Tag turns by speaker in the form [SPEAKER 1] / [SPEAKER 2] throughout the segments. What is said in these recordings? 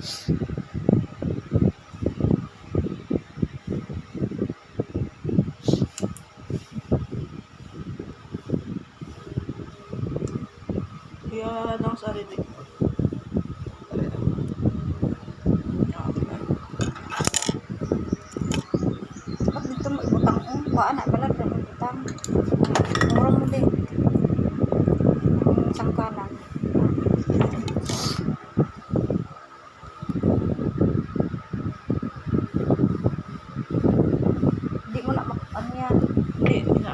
[SPEAKER 1] Yan ang sarili ko.
[SPEAKER 2] Ba't dito mo ibutang ko? Baka na pala dito mo ibutang. Murang mo din. Ang sangkalan. Hindi mo na mak... Ano yan?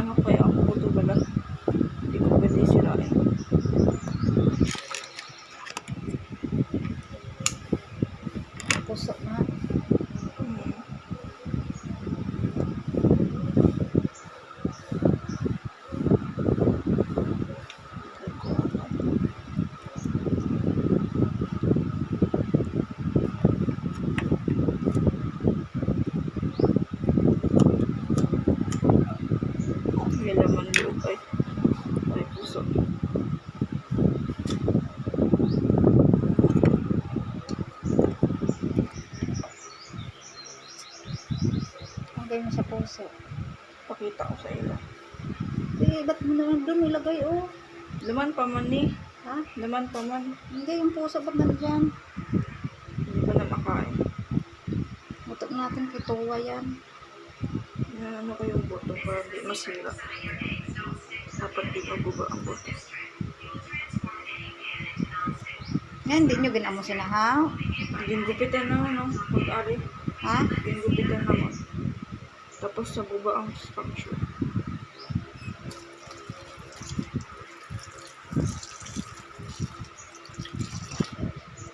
[SPEAKER 1] Hindi, inaano ko yung puto bala. Hindi ko pwede sirain.
[SPEAKER 2] Puso na.
[SPEAKER 1] Hmm. May laman loob ay. Ay, puso.
[SPEAKER 2] Lagay mo sa puso.
[SPEAKER 1] Pakita ko sa iyo.
[SPEAKER 2] Eh, ba't mo naman doon ilagay oh?
[SPEAKER 1] Laman pa man ni.
[SPEAKER 2] Ha?
[SPEAKER 1] Laman pa man.
[SPEAKER 2] Hindi, yung puso ba't nandyan?
[SPEAKER 1] Hindi ko na makain.
[SPEAKER 2] Butok natin kay Tuwa yan.
[SPEAKER 1] Inaano ko yung boto para di masira. Dapat di mabuba ang boto.
[SPEAKER 2] Yan, hindi nyo ginamo sinahaw.
[SPEAKER 1] Gingupitan na no, pag-ari.
[SPEAKER 2] Ha?
[SPEAKER 1] Gingupitan naman. Tapos sa buba ang structure.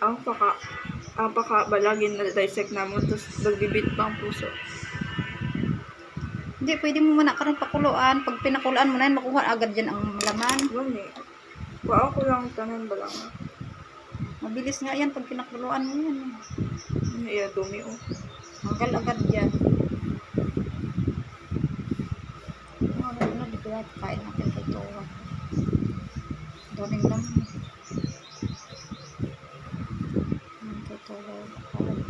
[SPEAKER 1] Ang paka ang paka balagin na dissect naman tapos magbibit pa ang puso.
[SPEAKER 2] Hindi, pwede mo muna karang pakuluan. Pag pinakuluan mo na yan, makuha agad dyan ang laman.
[SPEAKER 1] Wala eh. Kuha ko lang tanan ba lang.
[SPEAKER 2] Mabilis nga yan pag pinakuluan mo yan.
[SPEAKER 1] Ano dumi oh.
[SPEAKER 2] Hanggal agad dyan. Ano na, na, dito na, kain natin kay Tuwa. Daming lang. Ayan, kay Tuwa. Kain.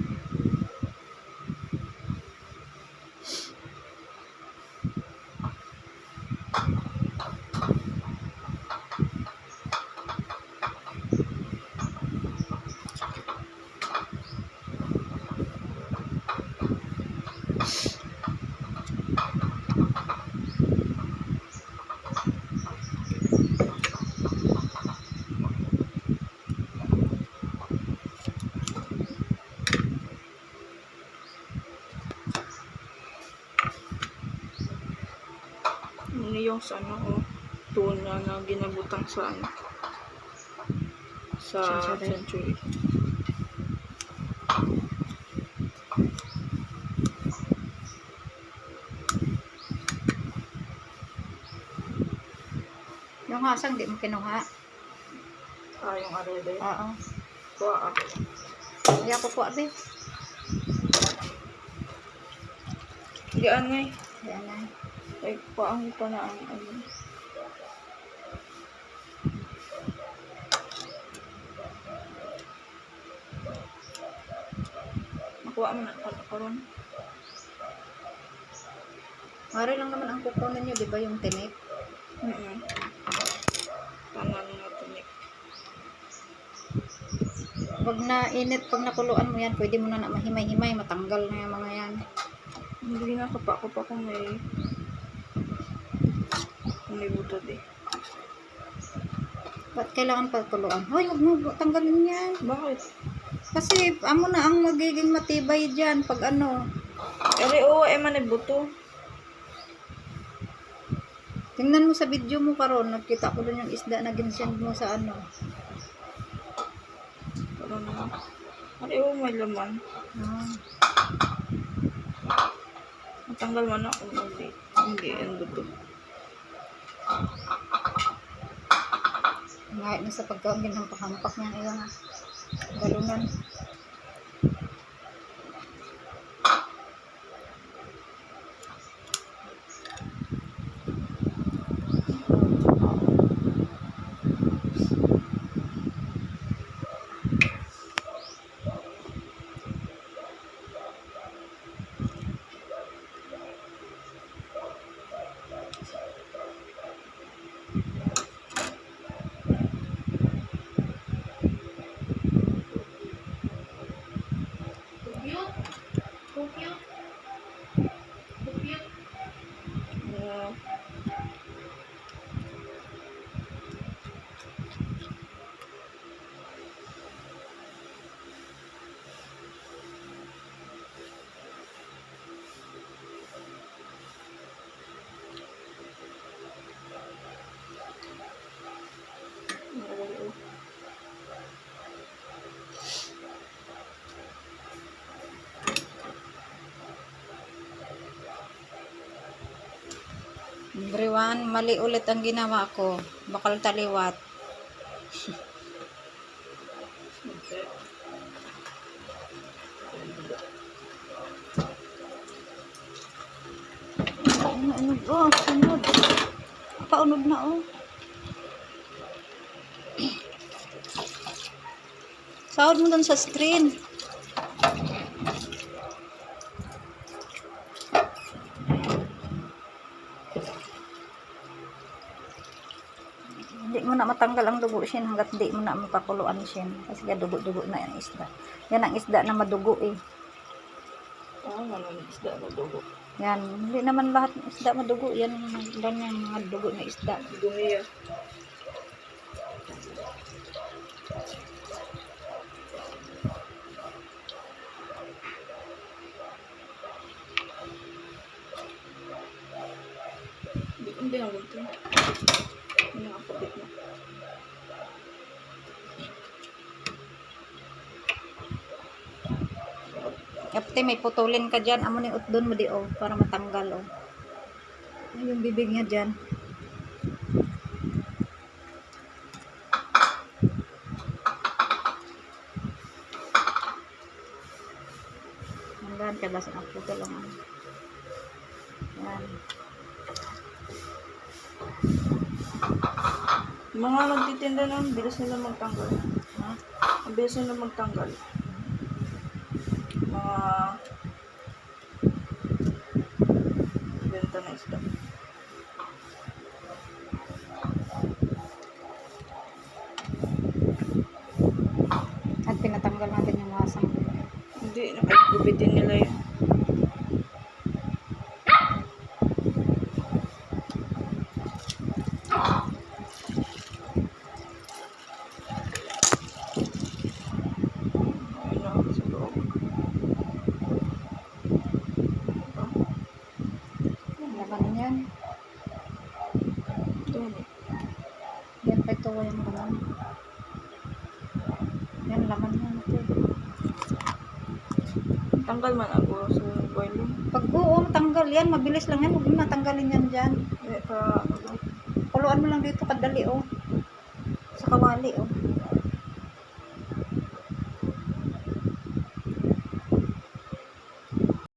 [SPEAKER 1] Ano yung sa ano oh. Tuna na ginabutang sa ano. Sa
[SPEAKER 2] Century.
[SPEAKER 1] century.
[SPEAKER 2] Yung hasang, di mo kinuha.
[SPEAKER 1] Ah, yung arede.
[SPEAKER 2] Oo.
[SPEAKER 1] Kuha ako.
[SPEAKER 2] Hindi ako po, abe.
[SPEAKER 1] Hindi ano eh.
[SPEAKER 2] Yan na.
[SPEAKER 1] Ay, paang pa na ang ano. Nakuha mo na ka- karon.
[SPEAKER 2] Mari lang naman ang kukunin nyo, di ba yung tinik?
[SPEAKER 1] Mm Tanan na tinik.
[SPEAKER 2] Pag nainit, pag nakuluan mo yan, pwede mo na na mahimay-himay, matanggal na yung mga yan.
[SPEAKER 1] Hindi na kapa ko pa kung may kung may butod eh.
[SPEAKER 2] Ba't kailangan pagkuluan? Hoy, huwag mo tanggalin yan.
[SPEAKER 1] Bakit?
[SPEAKER 2] Kasi amo na ang magiging matibay dyan pag ano.
[SPEAKER 1] Ere, oo, eh man buto.
[SPEAKER 2] Tingnan mo sa video mo karon, nakita ko doon yung isda na ginsend mo sa ano.
[SPEAKER 1] Karon na. Ere, oo, may laman.
[SPEAKER 2] Ah,
[SPEAKER 1] Matanggal man ako hindi. Hindi, ang buto.
[SPEAKER 2] Ngayon na sa pagkaon ng pahampak niya iyon na. Balunan. Everyone, mali ulit ang ginawa ko. Bakal taliwat. Ano, oh, sunod. Paunod na, oh. Sahod mo dun sa screen. Hindi mo na matanggal ang dugo siya hanggat hindi mo na mapakuluan siya. Kasi ka dugo-dugo na yung isda. Yan ang isda na madugo eh.
[SPEAKER 1] Ah, ano yung isda na dugo.
[SPEAKER 2] Yan. Hindi naman lahat ng isda madugo. Yan lang yung mga dugo na isda.
[SPEAKER 1] Dumiya. Hindi ko hindi ang gunting. Hindi ang kapit na.
[SPEAKER 2] Kapte may putulin ka dyan. Amo ni utdon mo di oh. Para matanggal oh. Ay, yung bibig niya dyan. Hanggang ka basta ang puto lang. ano. Yan.
[SPEAKER 1] Mga nagtitinda ng bilis nila magtanggal.
[SPEAKER 2] Ha?
[SPEAKER 1] Ang bilis nila magtanggal. Mga benta na isda.
[SPEAKER 2] At pinatanggal natin yung wasang.
[SPEAKER 1] Hindi, nakigubitin nila yun. Ayun na, sa loob.
[SPEAKER 2] Ang laman yan.
[SPEAKER 1] Doon eh.
[SPEAKER 2] Yan pa ito yung laman. Yan laman yan ito.
[SPEAKER 1] Tanggal man ako sa boiling.
[SPEAKER 2] Pag buo, tanggal yan. Mabilis lang yan. Huwag mo natanggalin yan dyan.
[SPEAKER 1] Eh, lang.
[SPEAKER 2] Kuluan mo lang dito kadali oh. Sa kawali oh.